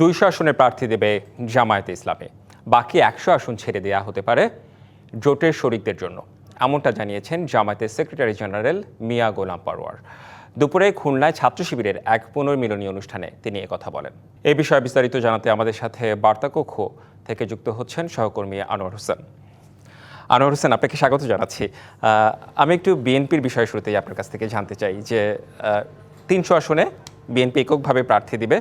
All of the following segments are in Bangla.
দুইশো আসনের প্রার্থী দেবে জামায়াতে ইসলামে। বাকি একশো আসন ছেড়ে দেওয়া হতে পারে জোটের শরিকদের জন্য। এমনটা জানিয়েছেন জামায়াতের সেক্রেটারি জেনারেল মিয়া গোলাম পারওয়ার দুপুরে খুলনায় ছাত্র শিবিরের এক পুনর্মিলনী অনুষ্ঠানে তিনি কথা বলেন। এ বিষয়ে বিস্তারিত জানাতে আমাদের সাথে বার্তাকক্ষ থেকে যুক্ত হচ্ছেন সহকর্মী আনোয়ার হোসেন। আনোয়ার হোসেন, আপনাকে স্বাগত জানাচ্ছি। আমি একটু বিএনপির বিষয় শুরুতেই আপনার কাছ থেকে জানতে চাই যে তিনশো আসনে বিএনপি এককভাবে প্রার্থী দিবে।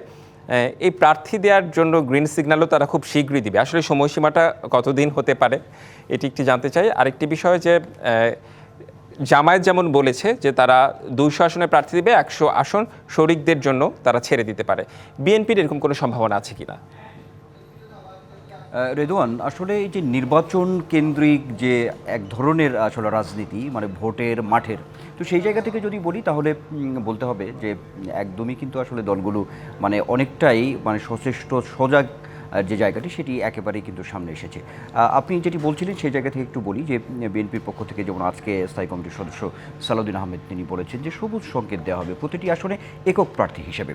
এই প্রার্থী দেওয়ার জন্য গ্রিন সিগন্যালও তারা খুব শীঘ্রই দিবে। আসলে সময়সীমাটা কতদিন হতে পারে এটি একটি জানতে চাই। আরেকটি বিষয় যে জামায়াত যেমন বলেছে যে তারা দুইশো আসনে প্রার্থী দেবে একশো আসন শরিকদের জন্য তারা ছেড়ে দিতে পারে। বিএনপির এরকম কোনো সম্ভাবনা আছে কিনা? আহ, রেদওয়ান আসলে এই যে নির্বাচন কেন্দ্রিক যে এক ধরনের আসলে রাজনীতি মানে ভোটের মাঠের, তো সেই জায়গা থেকে যদি বলি, তাহলে বলতে হবে যে, একদমই কিন্তু আসলে দলগুলো মানে অনেকটাই মানে সচেষ্ট, সজাগ যে জায়গাটি সেটি একেবারেই কিন্তু সামনে এসেছে। আপনি যেটি বলছিলেন সেই জায়গা থেকে একটু বলি যে বিএনপির পক্ষ থেকে যেমন আজকে স্থায়ী কমিটির সদস্য সালাউদ্দিন আহমেদ তিনি বলেছেন যে, সবুজ সংকেত দেওয়া হবে প্রতিটি আসনে একক প্রার্থী হিসেবে।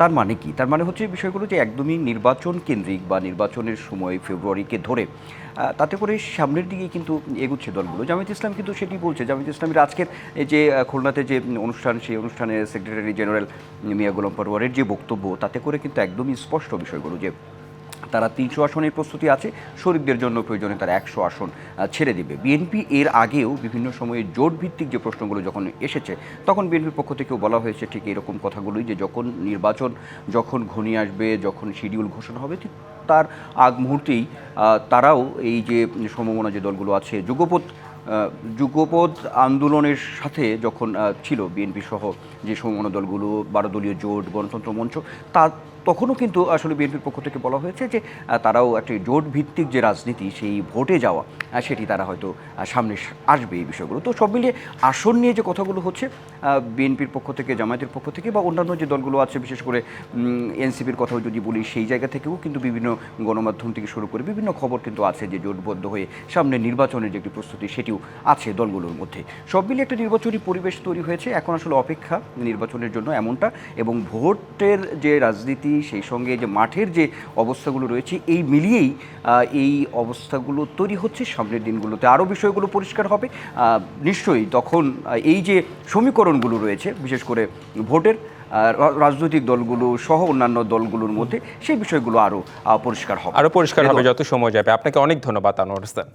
তার মানে কি? তার মানে হচ্ছে বিষয়গুলো যে একদমই নির্বাচন কেন্দ্রিক বা নির্বাচনের সময় ফেব্রুয়ারিকে ধরে তাতে করে সামনের দিকে কিন্তু এগুচ্ছে দলগুলো। জামায়াত ইসলাম কিন্তু সেটি বলছে জামায়াত ইসলামের আজকের যে খুলনাতে যে অনুষ্ঠান, সেই অনুষ্ঠানে সেক্রেটারি জেনারেল মিয়া গোলাম পরওয়ারের যে বক্তব্য, তাতে করে কিন্তু একদমই স্পষ্ট বিষয়গুলো যে তারা তিনশো আসনের প্রস্তুতি আছে শরীরদের জন্য প্রয়োজনে তারা একশো আসন ছেড়ে দেবে। বিএনপি এর আগেও বিভিন্ন সময়ে জোট ভিত্তিক যে প্রশ্নগুলো যখন এসেছে, তখন বিএনপির পক্ষ থেকেও বলা হয়েছে ঠিক এরকম কথাগুলোই যে যখন নির্বাচন যখন ঘনিয়ে আসবে, যখন শিডিউল ঘোষণা হবে, ঠিক তার আগ মুহূর্তেই তারাও এই যে সম্ভাবনা যে দলগুলো আছে যুগপথ যুগপথ আন্দোলনের সাথে যখন ছিল বিএনপি সহ যে সম্ভাবনা দলগুলো, বারো দলীয় জোট, গণতন্ত্র মঞ্চ, তা তখনও কিন্তু আসলে বিএনপির পক্ষ থেকে বলা হয়েছে যে তারাও একটি জোট ভিত্তিক যে রাজনীতি, সেই ভোটে যাওয়া সেটি তারা হয়তো সামনে আসবে এই বিষয়গুলো। তো সব মিলিয়ে আসন নিয়ে যে কথাগুলো হচ্ছে বিএনপির পক্ষ থেকে, জামায়াতের পক্ষ থেকে বা অন্যান্য যে দলগুলো আছে, বিশেষ করে এনসিপির কথাও যদি বলি, সেই জায়গা থেকেও কিন্তু বিভিন্ন গণমাধ্যম থেকে শুরু করে বিভিন্ন খবর কিন্তু আছে যে জোটবদ্ধ হয়ে সামনে নির্বাচনের যে একটি প্রস্তুতি, সেটিও আছে দলগুলোর মধ্যে। সব মিলিয়ে একটা নির্বাচনী পরিবেশ তৈরি হয়েছে। এখন আসলে অপেক্ষা নির্বাচনের জন্য এমনটা এবং ভোটের যে রাজনীতি সেই সঙ্গে যে মাঠের যে অবস্থাগুলো রয়েছে এই মিলিয়েই এই অবস্থাগুলো তৈরি হচ্ছে সামনের দিনগুলোতে। আরও বিষয়গুলো পরিষ্কার হবে। নিশ্চয়ই তখন এই যে সমীকরণগুলো রয়েছে বিশেষ করে ভোটের রাজনৈতিক দলগুলো সহ অন্যান্য দলগুলোর মধ্যে সেই বিষয়গুলো আরও পরিষ্কার হবে। আরও পরিষ্কার হবে যত সময় যাবে। আপনাকে অনেক ধন্যবাদ আনোয়ার হোসেন।